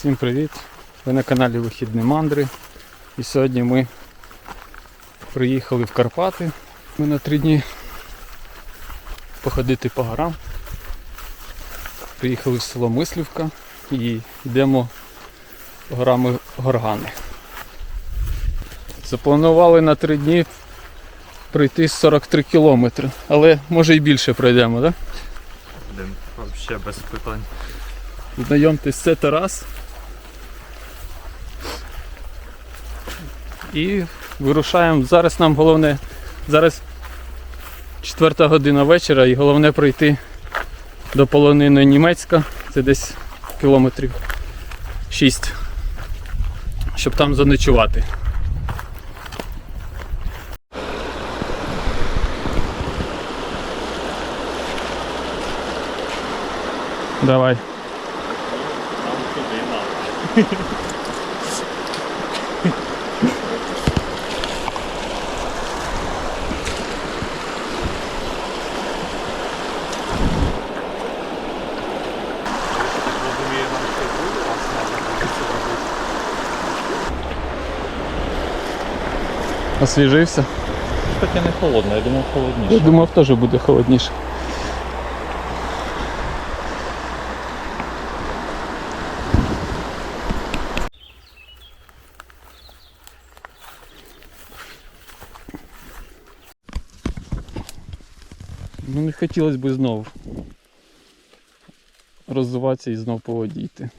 Всім привіт! Ви на каналі Вихідні Мандри. І сьогодні ми приїхали в Карпати. Ми на три дні походити по горам. Приїхали в село Мислівка і йдемо горами Горгани. Запланували на три дні пройти 43 кілометри, але може і більше пройдемо, так? Блін, вообще без питань. Знайомтесь, це Тарас. І вирушаємо. Зараз нам головне, зараз четверта година вечора і головне пройти до полонини Німецька. Це десь кілометрів 6. Щоб там заночувати. Давай. Там туди надо. Розумію, нам ще буде вас треба це робити. Освіжився. Таке не холодно, я думав холодніше. Я думав, теж буде холодніше. Ну не хотілося б знову розвиватися і знов по воді йти.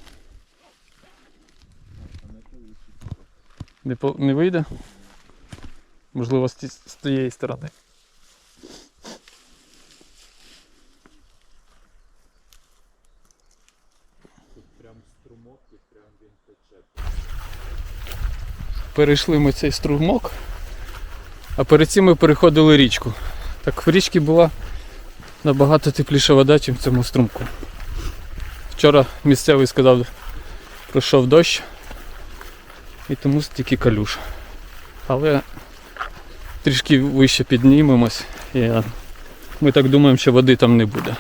Не, по... не вийде? Можливо, з тієї сторони. Тут Прям струмок і прям він тече. перейшли ми цей струмок, а перед цим ми переходили річку. Так в річці була набагато тепліша вода, ніж в цьому струмку. Вчора місцевий сказав, пройшов дощ і тому стільки калюш. Але трішки вище піднімемось і ми так думаємо, що води там не буде.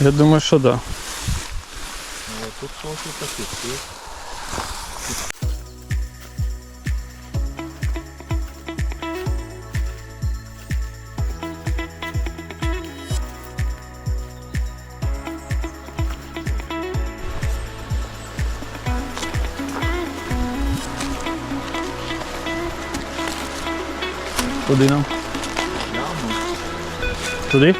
Я думаю, що так. Да. Ну, тут трохи такі. Куди нам? Туди?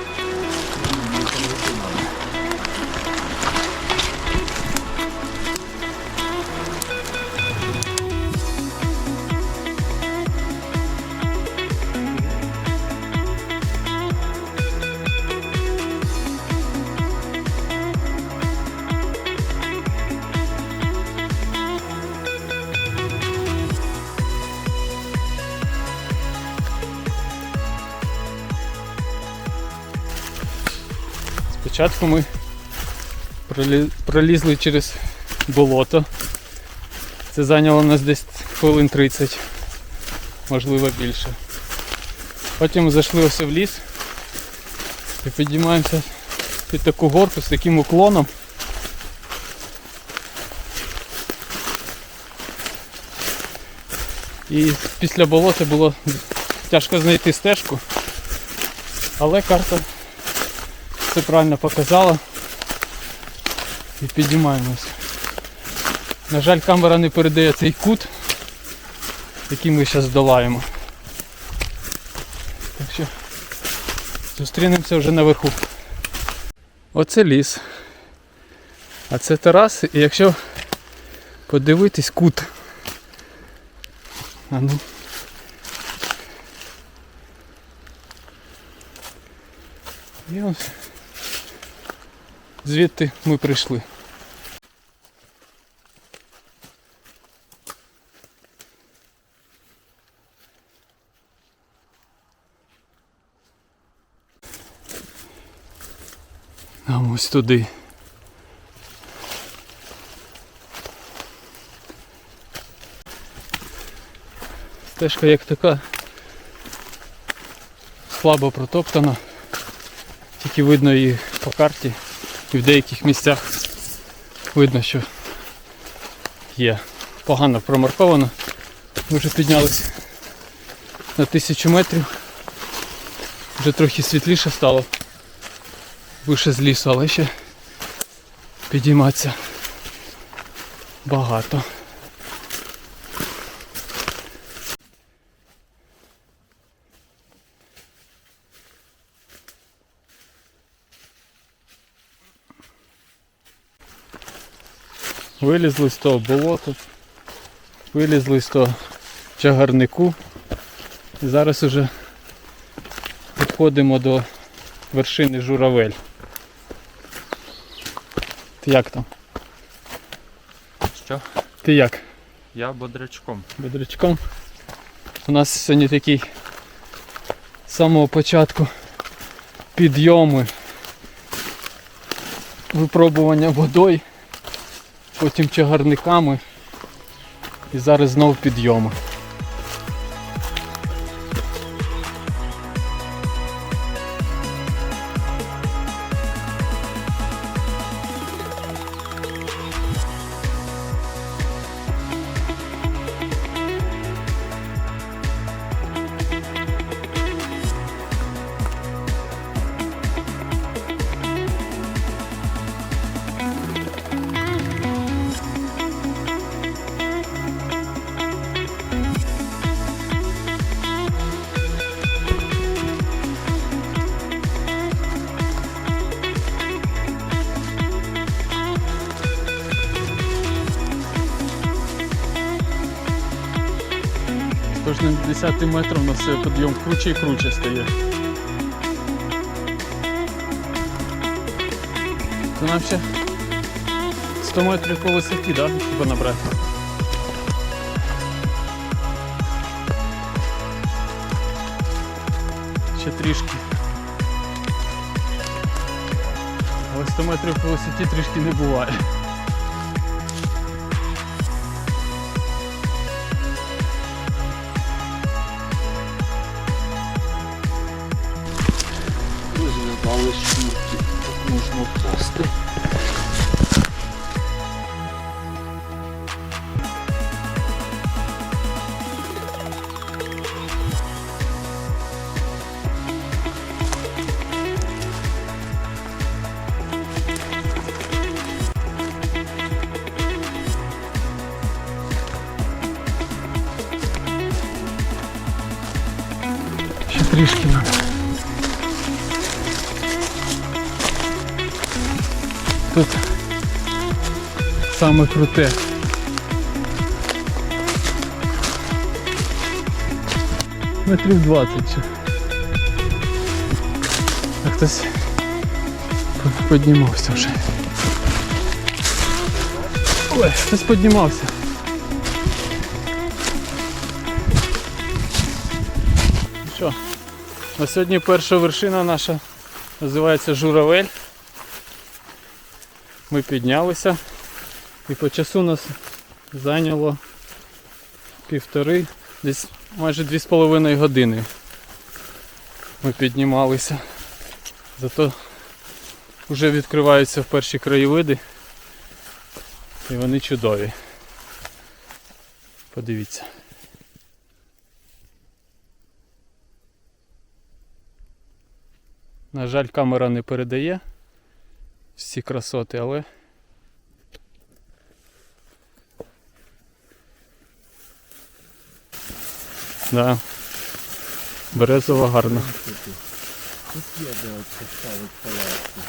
Спочатку ми пролізли через болото. Це зайняло нас десь хвилин 30, можливо більше. Потім зайшли ось в ліс і підіймаємося під таку горку з таким уклоном. І після болота було тяжко знайти стежку, але карта все правильно показала. І підіймаємось. На жаль, камера не передає цей кут, який ми зараз долаємо. Так що зустрінемося вже наверху. Оце ліс. А це терас, і якщо подивитись кут. А ну. І ось звідти ми прийшли. А ось туди. Стежка як така слабо протоптана. Тільки видно і по карті, і в деяких місцях видно, що є погано промарковано. Ми вже піднялися на тисячу метрів. Вже трохи світліше стало. Вище з лісу, але ще підійматися багато. Вилізли з того болота, вилізли з того чагарнику. І зараз уже підходимо до вершини журавель. Ти як там? Що? Ти як? Я бодрячком. Бодрячком. У нас сьогодні такий з самого початку підйоми, випробування водою, потім чагарниками і зараз знову підйоми. Кожним 10 метром на все підйом круче і круче стає. То нам ще 100 метрів по висоті, да? Щоб набрати. Ще трішки. Але 100 метрів по висоті трішки не буває. Розглядали шнурки, так можна. Саме круте. Метрів 20 ще. А хтось піднімався вже. Ой, хтось піднімався. Що? На сьогодні перша вершина наша називається Журавель. Ми піднялися і по часу нас зайняло півтори, десь майже дві з половиною години. Ми піднімалися. Зато вже відкриваються перші краєвиди і вони чудові. Подивіться. На жаль, камера не передає всі красоти, але да. Березова гарна. Тут є де поставити палатку.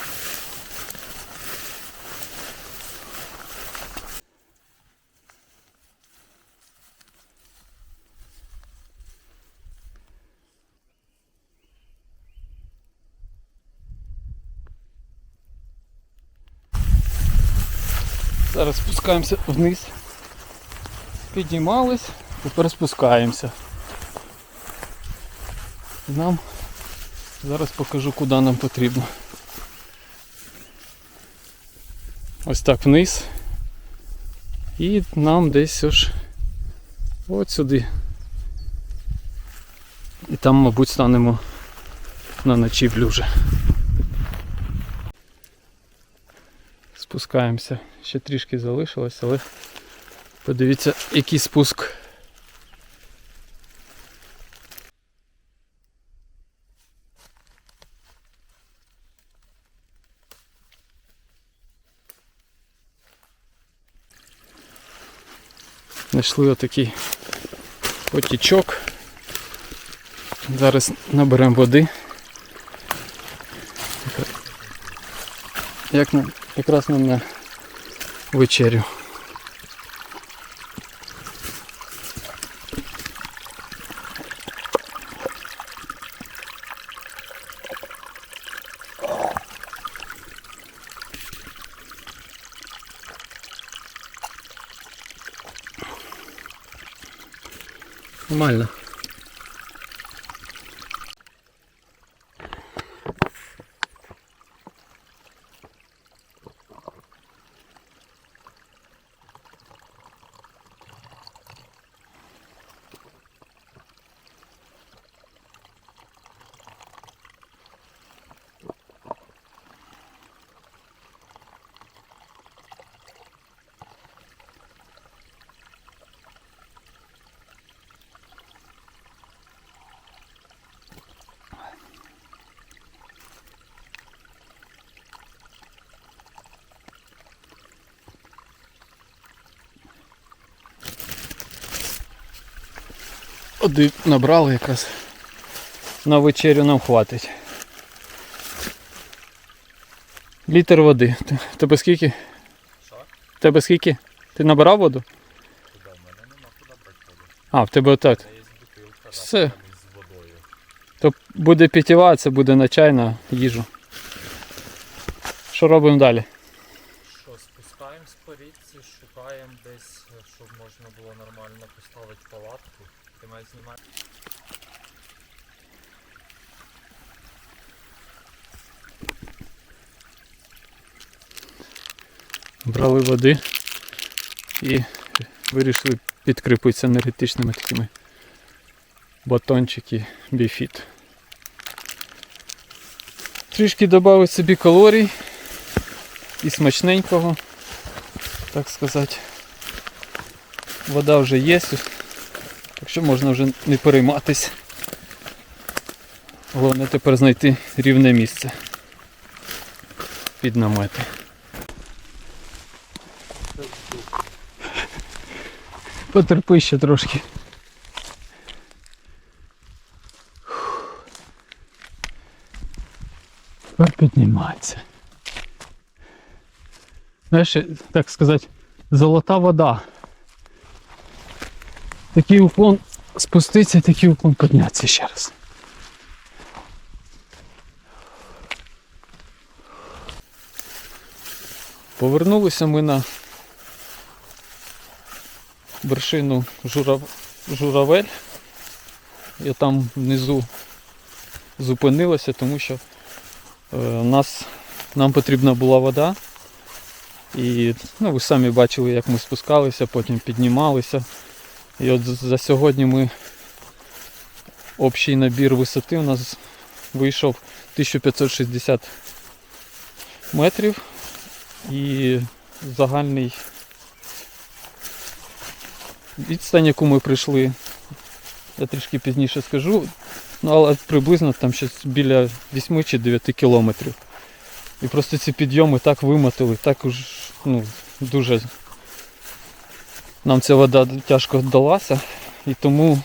Зараз спускаємося вниз. Піднімались, тепер спускаємося нам. Зараз покажу куди нам потрібно. Ось так вниз. І нам десь ось от сюди. І там, мабуть, станемо на ночівлю вже. Спускаємося. Ще трішки залишилось, але подивіться, який спуск. Знайшли отакий потічок. Зараз наберемо води. Як нам якраз нам на вечерю. Нормально. Води набрали якраз. На вечерю нам хватить. Літр води. Тебе скільки? Що? Тебе скільки? Ти набирав воду? Куди? В мене нема куди брати воду. А, в тебе отак. Це є бутилка Все. з водою. То буде питєва, це буде на чай на їжу. Що робимо далі? Що, спускаємось по річці, шукаємо десь, щоб можна було нормально поставити палатку. Ти. Брали води і вирішили підкріпитися енергетичними такими батончики біфіт. Трішки додали собі калорій і смачненького, так сказати. Вода вже є, що можна вже не перейматись. Головне тепер знайти рівне місце під намети. Потерпи ще трошки. Тепер піднімається. Знаєш, так сказати, золота вода. Такий уклон спуститься, такий уклон піднятися ще раз. Повернулися ми на вершину журав... журавель. Я там внизу зупинилася, тому що е, нас, нам потрібна була вода. І ну, ви самі бачили, як ми спускалися, потім піднімалися. І от за сьогодні ми общий набір висоти у нас вийшов 1560 метрів і загальний відстань, яку ми прийшли, я трішки пізніше скажу, ну але приблизно там щось біля 8 чи 9 кілометрів. І просто ці підйоми так вимотали, так уж ну, дуже нам ця вода тяжко вдалася. І тому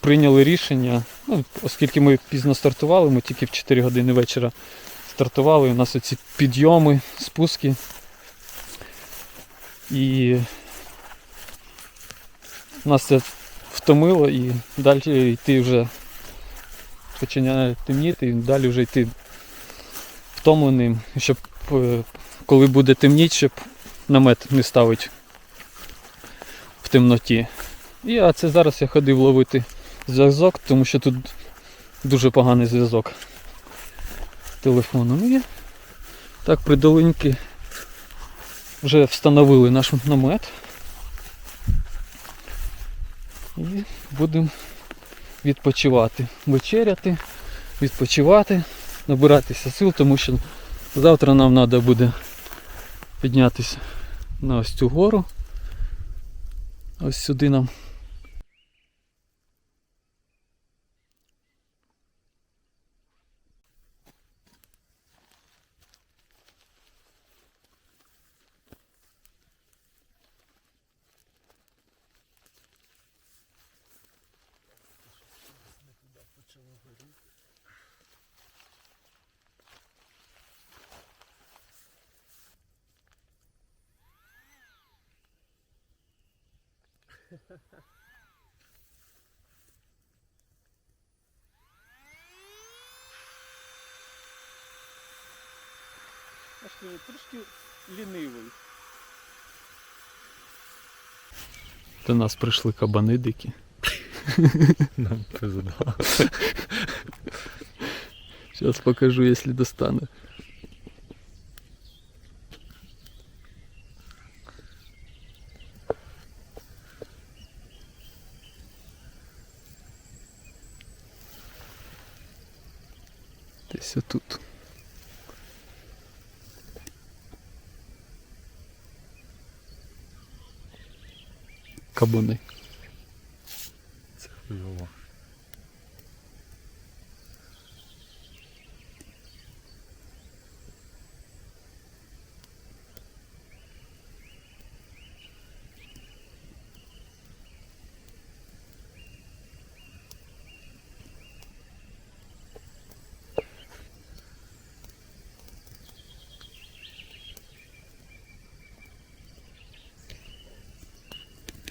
прийняли рішення, ну, оскільки ми пізно стартували, ми тільки в 4 години вечора стартували, у нас оці підйоми, спуски. І нас це втомило і далі йти вже починає темніти, і далі вже йти втомленим, щоб е, коли буде темніти, щоб намет не ставити в темноті. І а це зараз я ходив ловити зв'язок, тому що тут дуже поганий зв'язок телефону. Ну і так придоленьки вже встановили наш намет. І будемо відпочивати, вечеряти, відпочивати, набиратися сил, тому що завтра нам треба буде піднятися на ось цю гору. Ось сюди нам. Трошки лінивий. До нас прийшли кабани дикі. Нам пизда. Сейчас покажу, если достану. Десь отут. Кабани. Це хуйово.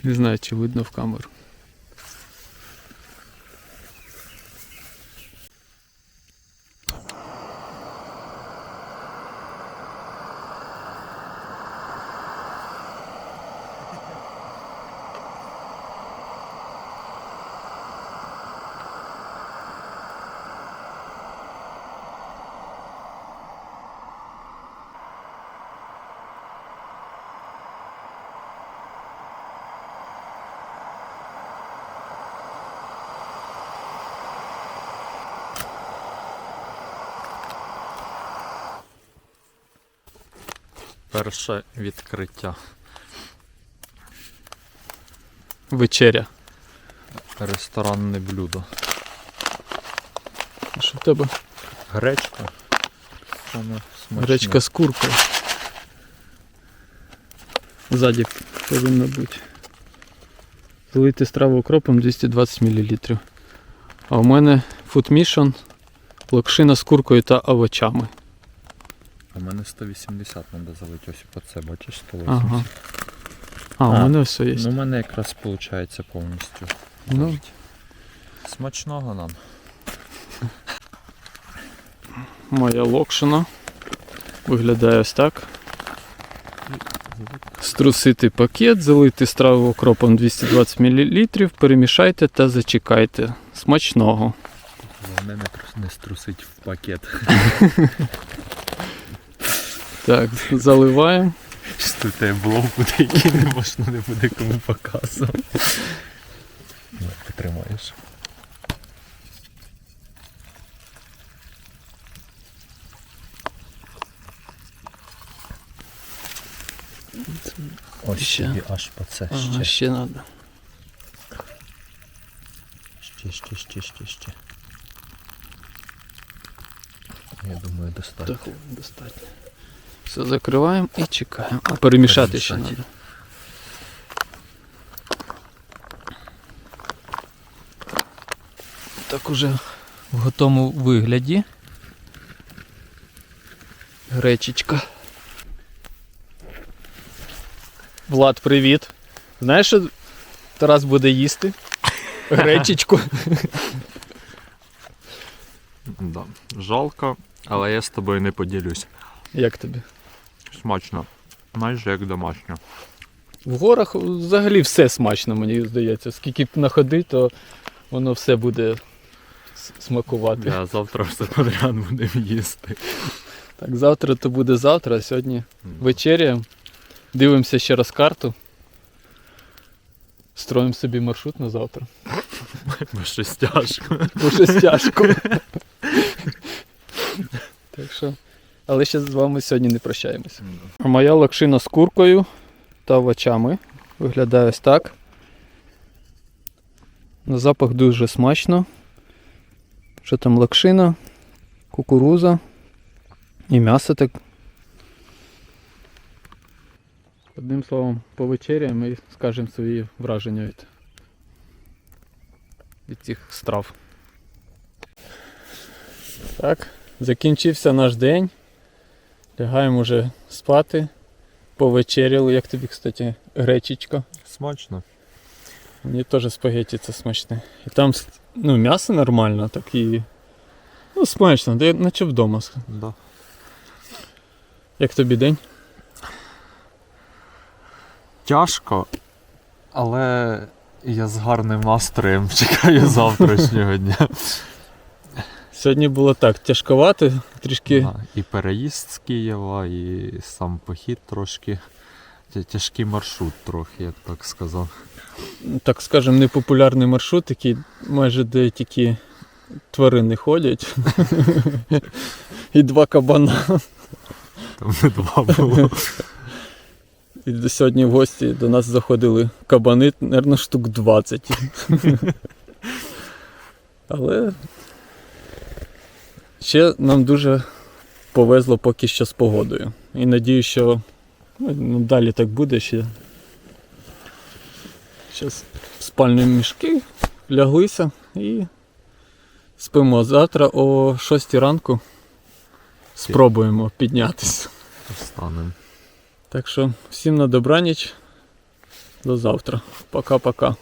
Не знаю, чи видно в камеру. Перше відкриття. Вечеря. Ресторанне блюдо. А Що в тебе? Гречка. Саме смачне. Гречка з куркою. Ззаді повинно бути. Залити страву укропом 220 мл. А у мене Mission локшина з куркою та овочами. У мене 180 треба залити ось по це, бачиш 180. Ага. А, у мене все є. Ну, у мене якраз виходить повністю. Ну, Смачного нам. моя локшина. Виглядає ось так. Струсити пакет, залити страву окропом 220 мл, перемішайте та зачекайте. Смачного. Головне не, не струсить в пакет. Так, заливаємо. Що тут тебе блог буде, який не можна не буде кому показувати. Ну, Потримаєш. Ось Ще. тобі аж по це Ага, ще. ще треба. Ще, ще, ще, ще, ще. Я думаю, достатньо. Так, достатньо. Все закриваємо і чекаємо. А перемішати ще треба. Так уже в готовому вигляді. Гречечка. Влад, привіт. Знаєш, що Тарас буде їсти? Гречечку. Да. Жалко, але я з тобою не поділюсь. Як тобі? Смачно. Майже як домашньо. В горах взагалі все смачно, мені здається. Скільки б находи, то воно все буде смакувати. Я завтра все подряд будемо їсти. Так, завтра то буде завтра, а сьогодні вечеря. Дивимося ще раз карту. Строїмо собі маршрут на завтра. Бо щось тяжко. Бо щось тяжко. так що. Але ще з вами сьогодні не прощаємося. Моя лакшина з куркою та овочами виглядає ось так. На запах дуже смачно. Що там лакшина, кукуруза і м'ясо так. Одним словом, повечеряємо і скажемо свої враження від, від цих страв. Так, закінчився наш день. Лягаємо вже спати. Повечеряли, як тобі, кстати, гречечка. Смачно. Мені теж спагетті це смачне. І там ну, м'ясо нормально, так і. Ну, смачно, де наче вдома. Да. Як тобі день? Тяжко, але я з гарним настроєм чекаю завтрашнього дня. Сьогодні було так тяжковато, трішки Да, І переїзд з Києва, і сам похід трошки. Тя- Тяжкий маршрут трохи, я б так сказав. так скажем, непопулярний маршрут, який майже де тільки тварини ходять. І два кабана. Там не два було. І сьогодні в гості до нас заходили кабани, мабуть, штук 20. Але ще нам дуже повезло поки що з погодою. І надію, що ну, далі так буде ще. Зараз в спальні мішки ляглися і спимо. Завтра о 6 ранку спробуємо піднятися. Встанем. Так що всім на добраніч. До завтра. Пока-пока.